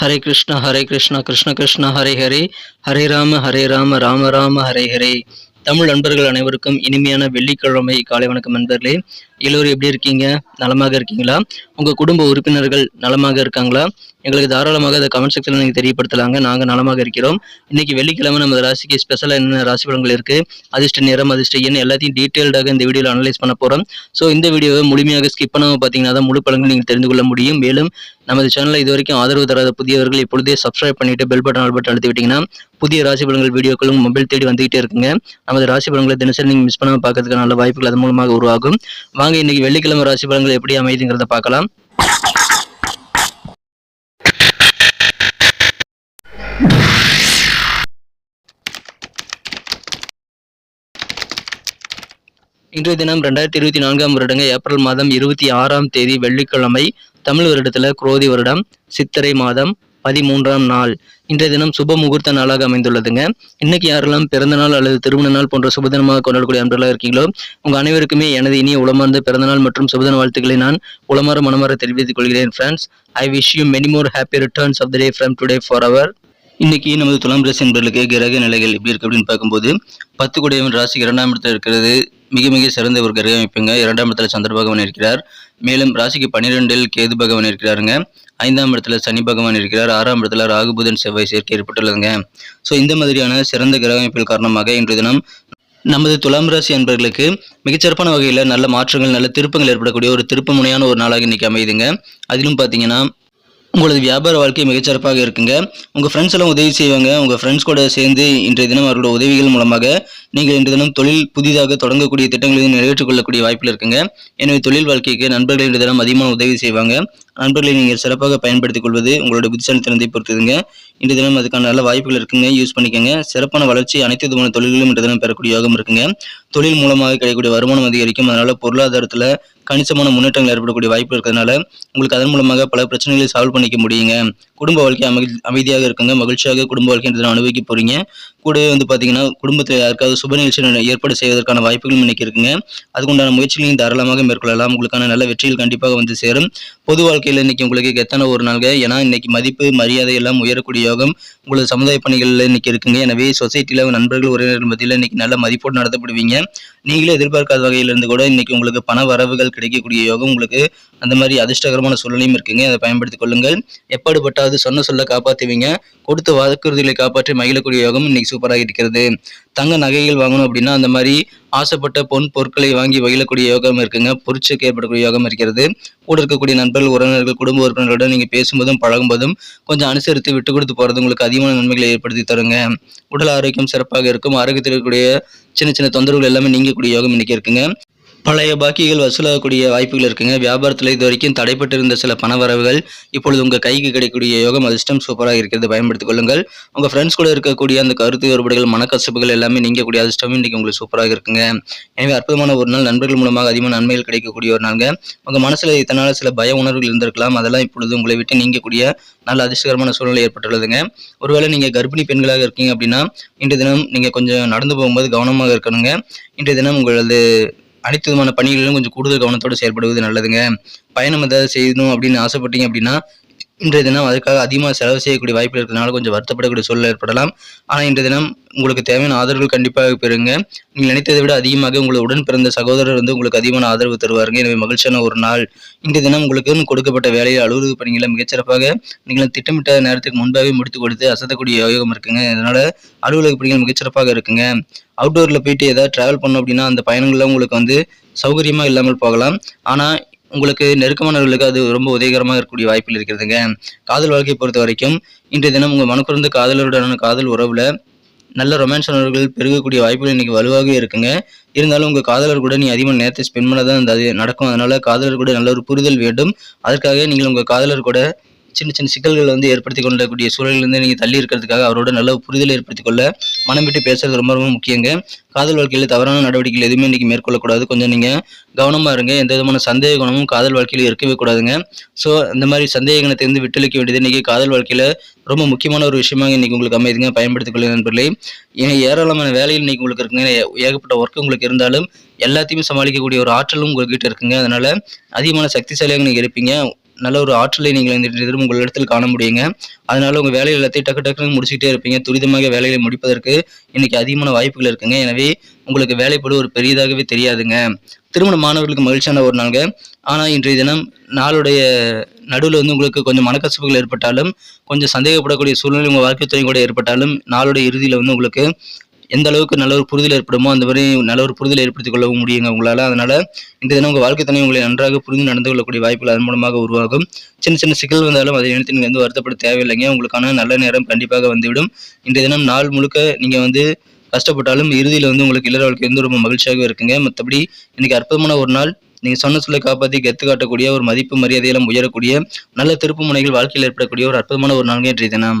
ஹரே கிருஷ்ணா ஹரே கிருஷ்ணா கிருஷ்ண கிருஷ்ணா ஹரே ஹரே. ஹரே ராம ஹரே ராம ராம ராம ஹரே ஹரே. தமிழ் நண்பர்கள் அனைவருக்கும் இனிமையான வெள்ளிக்கிழமை. காலை வணக்கம் நண்பர்களே எல்லோரும் எப்படி இருக்கீங்க? நலமாக இருக்கீங்களா? உங்கள் குடும்ப உறுப்பினர்கள் நலமாக இருக்காங்களா? எங்களுக்கு தாராளமாக அதை கமெண்ட் செக்ஷனில் நீங்கள் தெரியப்படுத்தலாங்க. நாங்கள் நலமாக இருக்கிறோம். இன்னைக்கு வெள்ளிக்கிழமை நம்ம ராசிக்கு ஸ்பெஷலாக என்னென்ன ராசி பலன்கள் இருக்குது அதிர்ஷ்ட நிறம் அதிர்ஷ்ட எண் எல்லாத்தையும் டீட்டெயில்டாக இந்த வீடியோவில் அனலைஸ் பண்ண போகிறோம் ஸோ இந்த வீடியோவை முழுமையாக ஸ்கிப் பண்ணாமல் பார்த்தீங்கன்னா தான் முழு பலன்கள் நீங்கள் தெரிந்து கொள்ள முடியும். மேலும் நமது சேனலில் இது வரைக்கும் ஆதரவு தராத புதியவர்கள் இப்பொழுதே சப்ஸ்கிரைப் பண்ணிட்டு பெல் பட்டன் ஆல் பட்டன் அழுத்தி விட்டிங்கன்னா புதிய ராசி பலன்கள் வீடியோக்களும் மொபைல் தேடி வந்துகிட்டே இருக்குங்க. நமது ராசி பலன்களை தினசரி நீங்கள் மிஸ் பண்ணாமல் பார்க்கறதுக்கு நல்ல வாய்ப்புகள் அது மூலமாக உருவாகும். வாங்க வாங்க இன்னைக்கு வெள்ளிக்கிழமை ராசி பலன்கள் எப்படி அமைதுங்கிறத பார்க்கலாம். இன்றைய தினம் ரெண்டாயிரத்தி இருபத்தி நான்காம் வருடங்க ஏப்ரல் மாதம் இருபத்தி ஆறாம் தேதி வெள்ளிக்கிழமை தமிழ் வருடத்துல குரோதி வருடம் சித்திரை மாதம் பதிமூன்றாம் நாள். இன்றைய தினம் சுப முகூர்த்த நாளாக அமைந்துள்ளதுங்க. இன்னைக்கு யாரெல்லாம் பிறந்த நாள் அல்லது திருமண நாள் போன்ற சுபதினமாக கொண்டாடக்கூடிய அன்றெல்லாம் இருக்கீங்களோ உங்க அனைவருக்குமே எனது இனிய உளமார்ந்த பிறந்த நாள் மற்றும் சுபதின வாழ்த்துக்களை நான் உளமாற மனமாற தெரிவித்துக் கொள்கிறேன் friends I wish you many more happy returns of the day from today for அவர் இன்னைக்கு நமது துலாம் ராசி என்பர்களுக்கு கிரக நிலைகள் எப்படி இருக்கு அப்படின்னு பார்க்கும்போது பத்து குடையவன் ராசி இரண்டாம் இடத்துல இருக்கிறது மிக மிக சிறந்த ஒரு கிரக அமைப்புங்க. இரண்டாம் இடத்துல சந்திரபகவன் இருக்கிறார். மேலும் ராசிக்கு பன்னிரெண்டில் கேது பகவான் இருக்கிறாருங்க. ஐந்தாம் இடத்துல சனி பகவான் இருக்கிறார். ஆறாம் இடத்துல ராகுபுதன் செவ்வாய் சேர்க்கை ஏற்பட்டுள்ளதுங்க. ஸோ இந்த மாதிரியான சிறந்த கிரகமைப்பில் காரணமாக இன்றைய தினம் நமது துலாம் ராசி அன்பர்களுக்கு மிகச்சிறப்பான வகையில் நல்ல மாற்றங்கள் நல்ல திருப்பங்கள் ஏற்படக்கூடிய ஒரு திருப்பமுனையான ஒரு நாளாக இன்னைக்கு அமையுதுங்க. அதிலும் பார்த்தீங்கன்னா உங்களது வியாபார வாழ்க்கை மிகச்சிறப்பாக இருக்குங்க. உங்கள் ஃப்ரெண்ட்ஸ் எல்லாம் உதவி செய்வாங்க. உங்கள் ஃப்ரெண்ட்ஸ் கூட சேர்ந்து இன்றைய தினம் அவர்களோட உதவிகள் மூலமாக நீங்கள் இன்றைய தினம் தொழில் புதிதாக தொடங்கக்கூடிய திட்டங்களை நிறைவேற்றிக் கொள்ளக்கூடிய வாய்ப்பில் இருக்குங்க. எனவே தொழில் வாழ்க்கைக்கு நண்பர்கள் இன்றைய தினம் அதிகமான உதவி செய்வாங்க. நண்பர்களை நீங்கள் சிறப்பாக பயன்படுத்திக் கொள்வது உங்களுடைய புத்திசாலித்தனத்தை பொறுத்ததுங்க. இன்று தினம் அதுக்கான நல்ல வாய்ப்புகள் இருக்குங்க. யூஸ் பண்ணிக்கோங்க. சிறப்பான வளர்ச்சி அனைத்து விதமான தொழில்களும் இன்று தினம் பெறக்கூடிய யோகம் இருக்குங்க. தொழில் மூலமாக கிடைக்கக்கூடிய வருமானம் அதிகரிக்கும். அதனால பொருளாதாரத்தில் கணிசமான முன்னேற்றங்கள் ஏற்படக்கூடிய வாய்ப்பு இருக்கிறதுனால உங்களுக்கு அதன் மூலமாக பல பிரச்சனைகளை சால்வ் பண்ணிக்க முடியுங்க. குடும்ப வாழ்க்கை அமை அமைதியாக இருக்குங்க. மகிழ்ச்சியாக குடும்ப வாழ்க்கை அனுபவிக்க போறீங்க. கூடவே வந்து பார்த்தீங்கன்னா குடும்பத்தில் யாருக்காவது சுப நிகழ்ச்சி ஏற்பாடு செய்வதற்கான வாய்ப்புகளும் இன்னைக்கு இருக்குங்க. அதுக்குண்டான முயற்சிகளையும் தாராளமாக மேற்கொள்ளலாம். உங்களுக்கான நல்ல வெற்றிகள் கண்டிப்பாக வந்து சேரும். பொது வாழ்க்கை வாழ்க்கையில் இன்னைக்கு உங்களுக்கு எத்தனை ஒரு நாள்ங்க. ஏன்னா இன்னைக்கு மதிப்பு மரியாதை எல்லாம் உயரக்கூடிய யோகம் உங்களது சமுதாய பணிகளில் இன்னைக்கு இருக்குங்க. எனவே சொசைட்டியில் நண்பர்கள் உறவினர்கள் மத்தியில் இன்னைக்கு நல்ல மதிப்போடு நடத்தப்படுவீங்க. நீங்களே எதிர்பார்க்காத வகையிலிருந்து கூட இன்னைக்கு உங்களுக்கு பண வரவுகள் கிடைக்கக்கூடிய யோகம் உங்களுக்கு அந்த மாதிரி அதிர்ஷ்டகரமான சூழ்நிலையும் இருக்குங்க. அதை பயன்படுத்திக் கொள்ளுங்கள். எப்பாடுபட்டாவது சொன்ன சொல்ல காப்பாற்றுவீங்க கொடுத்த வாக்குறுதிகளை காப்பாற்றி மகிழக்கூடிய யோகம் இன்னைக்கு சூப்பராக இருக்கிறது. தங்க நகைகள் வாங்கணும் அப்படின்னா அந்த மாதிரி ஆசைப்பட்ட பொன் பொருட்களை வாங்கி வகிழக்கூடிய யோகம் இருக்குங்க. பொறிச்சுக்கு ஏற்படக்கூடிய யோகம் இருக்கிறது. கூட இருக்கக்கூடிய நண்பர்கள் உறவினர்கள் குடும்ப உறுப்பினர்களுடன் நீங்கள் பேசும்போதும் பழகும்போதும் கொஞ்சம் அனுசரித்து விட்டு கொடுத்து போகிறது உங்களுக்கு அதிகமான நன்மைகளை ஏற்படுத்தி தருங்க. உடல் ஆரோக்கியம் சிறப்பாக இருக்கும். ஆரோக்கியத்தில் இருக்கக்கூடிய சின்ன சின்ன தொந்தரவுகள் எல்லாமே நீங்கக்கூடிய யோகம் இன்னைக்கு இருக்குங்க. பழைய பாக்கிகள் வசூலாகக்கூடிய வாய்ப்புகள் இருக்குங்க. வியாபாரத்தில் இது வரைக்கும் தடைப்பட்டிருந்த சில பண வரவுகள் இப்பொழுது உங்கள் கைக்கு கிடைக்கக்கூடிய யோகம் அதிர்ஷ்டம் சூப்பராக இருக்கிறது. பயன்படுத்திக் கொள்ளுங்கள். உங்கள் ஃப்ரெண்ட்ஸ் கூட இருக்கக்கூடிய அந்த கருத்து வேறுபாடுகள் மனக்கசப்புகள் எல்லாமே நீங்கக்கூடிய அதிர்ஷ்டமும் இன்றைக்கி உங்களுக்கு சூப்பராக இருக்குங்க. எனவே அற்புதமான ஒரு நாள் நண்பர்கள் மூலமாக அதிகமாக நன்மைகள் கிடைக்கக்கூடிய ஒரு நாளுங்க. உங்கள் மனசில் இத்தனால சில பய உணர்வுகள் இருந்திருக்கலாம். அதெல்லாம் இப்பொழுது உங்களை விட்டு நீங்கக்கூடிய நல்ல அதிர்ஷ்டகரமான சூழ்நிலை ஏற்பட்டுள்ளதுங்க. ஒருவேளை நீங்கள் கர்ப்பிணி பெண்களாக இருக்கீங்க அப்படின்னா இன்றைய தினம் நீங்கள் கொஞ்சம் நடந்து போகும்போது கவனமாக இருக்கணுங்க. இன்றைய தினம் உங்களது அனைத்து விதமான பணிகளிலும் கொஞ்சம் கூடுதல் கவனத்தோடு செயல்படுவது நல்லதுங்க. பயணம் ஏதாவது செய்யணும் அப்படின்னு ஆசைப்பட்டீங்க அப்படின்னா இன்றைய தினம் அதுக்காக அதிகமாக செலவு செய்யக்கூடிய வாய்ப்பு இருக்கிறதுனால கொஞ்சம் வருத்தப்படக்கூடிய சூழல் ஏற்படலாம். ஆனால் இன்றைய தினம் உங்களுக்கு தேவையான ஆதரவுகள் கண்டிப்பாக பெறுங்க. நீங்கள் நினைத்ததை விட அதிகமாக உங்களை உடன் பிறந்த சகோதரர் வந்து உங்களுக்கு அதிகமான ஆதரவு தருவாருங்க. எனவே மகிழ்ச்சியான ஒரு நாள். இன்றைய தினம் உங்களுக்கு கொடுக்கப்பட்ட வேலையை அலுவலக பணிகளை மிகச்சிறப்பாக நீங்கள் திட்டமிட்ட நேரத்துக்கு முன்பாகவே முடித்து கொடுத்து அசத்தக்கூடிய யோகம் இருக்குங்க. அதனால அலுவலக பணிகள் மிகச்சிறப்பாக இருக்குங்க. அவுட்டோரில் போயிட்டு ஏதாவது ட்ராவல் பண்ணோம் அப்படின்னா அந்த பயணங்கள்லாம் உங்களுக்கு வந்து சௌகரியமாக இல்லாமல் போகலாம். ஆனால் உங்களுக்கு நெருக்கமானவர்களுக்கு அது ரொம்ப உதவிகரமாக இருக்கக்கூடிய வாய்ப்பில் இருக்கிறதுங்க. காதல் வாழ்க்கையை பொறுத்த வரைக்கும் இன்றைய தினம் உங்கள் மனக்குறந்த காதலருடனான காதல் உறவில் நல்ல ரொமான்ஸானவர்கள் பெருகக்கூடிய வாய்ப்புகள் இன்றைக்கி வலுவாகவே இருக்குங்க. இருந்தாலும் உங்கள் காதலர் கூட நீ அதிகமாக நேரத்தை ஸ்பெண்ட் பண்ண தான் அது நடக்கும். அதனால காதலர் கூட நல்ல ஒரு புரிதல் வேண்டும். அதற்காக நீங்கள் உங்கள் காதலர் கூட சின்ன சின்ன சிக்கல்களை வந்து ஏற்படுத்தி கொள்ளக்கூடிய சூழலிலிருந்து நீங்கள் தள்ளி இருக்கிறதுக்காக அவரோட நல்ல புரிதலை ஏற்படுத்தி கொள்ள மனம் விட்டு பேசுறது ரொம்ப ரொம்ப முக்கியங்க. காதல் வாழ்க்கையில் தவறான நடவடிக்கைகள் எதுவுமே இன்றைக்கி மேற்கொள்ளக்கூடாது. கொஞ்சம் நீங்கள் கவனமாக இருங்க. எந்த விதமான சந்தேக குணமும் காதல் வாழ்க்கையில் இருக்கவே கூடாதுங்க. ஸோ இந்த மாதிரி சந்தேக குணத்திலிருந்து விட்டளிக்க வேண்டியது இன்றைக்கி காதல் வாழ்க்கையில் ரொம்ப முக்கியமான ஒரு விஷயமாக இன்றைக்கி உங்களுக்கு அமைதுங்க பயன்படுத்திக் கொள்ள நண்பர்களே. ஏன்னா ஏராளமான வேலையில் இன்றைக்கி உங்களுக்கு இருக்குங்க. ஏகப்பட்ட ஒர்க் உங்களுக்கு இருந்தாலும் எல்லாத்தையுமே சமாளிக்கக்கூடிய ஒரு ஆற்றலும் உங்கள்கிட்ட இருக்குங்க. அதனால் அதிகமான சக்திசாலியாக நீங்கள் இருப்பீங்க. நல்ல ஒரு ஆற்றலை நீங்கள் இந்த தினம் உங்கள் இடத்தில் காண முடியுங்க. அதனால உங்கள் வேலையில் எல்லாத்தையும் டக்கு டக்குன்னு முடிச்சுக்கிட்டே இருப்பீங்க. துரிதமாக வேலைகளை முடிப்பதற்கு இன்னைக்கு அதிகமான வாய்ப்புகள் இருக்குங்க. எனவே உங்களுக்கு வேலைப்படு ஒரு பெரியதாகவே தெரியாதுங்க. திருமண மாணவர்களுக்கு மகிழ்ச்சியான ஒரு நாளுங்க. ஆனால் இன்றைய தினம் நாளுடைய நடுவில் வந்து உங்களுக்கு கொஞ்சம் மனக்கசப்புகள் ஏற்பட்டாலும் கொஞ்சம் சந்தேகப்படக்கூடிய சூழ்நிலை உங்கள் வாழ்க்கை துணை கூட ஏற்பட்டாலும் நாளுடைய இறுதியில் வந்து உங்களுக்கு எந்த அளவுக்கு நல்ல ஒரு புரிதல் ஏற்படுமோ அந்த மாதிரி நல்ல ஒரு புரிதல் ஏற்படுத்திக் கொள்ளவும் முடியுங்க உங்களால். அதனால் இந்த தினம் உங்கள் வாழ்க்கை துணை உங்களை நன்றாக புரிந்து நடந்து கொள்ளக்கூடிய வாய்ப்புகள் அதன் மூலமாக உருவாகும். சின்ன சின்ன சிக்கல் வந்தாலும் அதை நினைத்து நீங்கள் வந்து வருத்தப்பட தேவையில்லைங்க. உங்களுக்கான நல்ல நேரம் கண்டிப்பாக வந்துவிடும். இன்றைய தினம் நாள் முழுக்க நீங்கள் வந்து கஷ்டப்பட்டாலும் இறுதியில் வந்து உங்களுக்கு இல்லற வாழ்க்கை வந்து ரொம்ப மகிழ்ச்சியாக இருக்குங்க. மற்றபடி இன்னைக்கு அற்புதமான ஒரு நாள். நீங்கள் சொன்ன சொல்லை காப்பாற்றி கெத்து காட்டக்கூடிய ஒரு மதிப்பு மரியாதையெல்லாம் உயரக்கூடிய நல்ல திருப்பு முனைகள் வாழ்க்கையில் ஏற்படக்கூடிய ஒரு அற்புதமான ஒரு நாள்ங்க இன்றைய தினம்.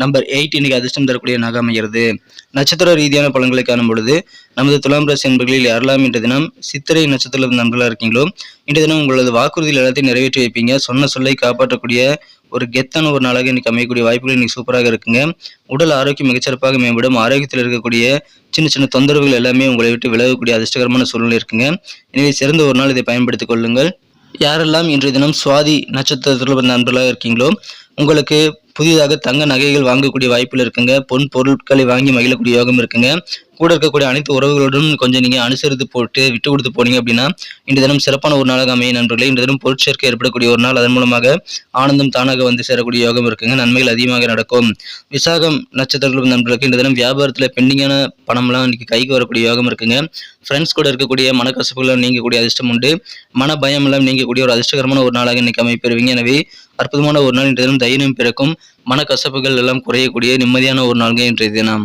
நம்பர் எயிட் இன்னைக்கு அதிர்ஷ்டம் தரக்கூடிய நகை அமைகிறது. நட்சத்திர ரீதியான பலன்களை காணும் பொழுது நமது துலாம் ராசி அன்பர்களில் யாரெல்லாம் இன்ற தினம் சித்திரை நட்சத்திர நண்பர்களாக இருக்கீங்களோ இன்ற தினம் உங்களது வாக்குறுதியில் எல்லாத்தையும் நிறைவேற்றி வைப்பீங்க. சொன்ன சொல்லை காப்பாற்றக்கூடிய ஒரு கெத்தான ஒரு நாளாக இன்னைக்கு அமையக்கூடிய வாய்ப்புகள் இன்னைக்கு சூப்பராக இருக்குங்க. உடல் ஆரோக்கியம் மிகச்சிறப்பாக மேம்படும். ஆரோக்கியத்தில் இருக்கக்கூடிய சின்ன சின்ன தொந்தரவுகள் எல்லாமே உங்களை விட்டு விலகக்கூடிய அதிர்ஷ்டகரமான சூழ்நிலை இருக்குங்க. எனவே சிறந்த ஒரு நாள் இதை பயன்படுத்திக் கொள்ளுங்கள். யாரெல்லாம் இன்றைய தினம் சுவாதி நட்சத்திரத்தில் வந்த நண்பர்களாக இருக்கீங்களோ உங்களுக்கு புதிதாக தங்க நகைகள் வாங்கக்கூடிய வாய்ப்புகள் இருக்குங்க. பொன் பொருட்களை வாங்கி மகிழக்கூடிய யோகம் இருக்குங்க. கூட இருக்கக்கூடிய அனைத்து உறவுகளுடன் கொஞ்சம் நீங்கள் அனுசரித்து போட்டு விட்டு கொடுத்து போனீங்க அப்படின்னா இன்று தினம் சிறப்பான ஒரு நாளாக அமைய நண்பர்களே இன்று தினம் பொருட்சேர்க்கை ஏற்படக்கூடிய ஒரு நாள். அதன் மூலமாக ஆனந்தம் தானாக வந்து சேரக்கூடிய யோகம் இருக்குங்க. நன்மைகள் அதிகமாக நடக்கும். விசாகம் நட்சத்திரங்கள் நண்பர்களுக்கு இன்று தினம் வியாபாரத்தில் பெண்டிங்கான பணம்லாம் இன்னைக்கு கைக்கு வரக்கூடிய யோகம் இருக்குங்க. ஃப்ரெண்ட்ஸ் கூட இருக்கக்கூடிய மனக்கசப்புகள் நீங்கக்கூடிய அதிர்ஷ்டம் உண்டு. மன பயம் எல்லாம் நீங்கக்கூடிய ஒரு அதிர்ஷ்டகரமான ஒரு நாளாக இன்னைக்கு அமைப்பெறுவீங்க. எனவே அற்புதமான ஒரு நாள் இன்றைய தினம் தைரியம் பிறக்கும். மனக்கசப்புகள் எல்லாம் குறையக்கூடிய நிம்மதியான ஒரு நாள்கள் இன்றைய தினம்.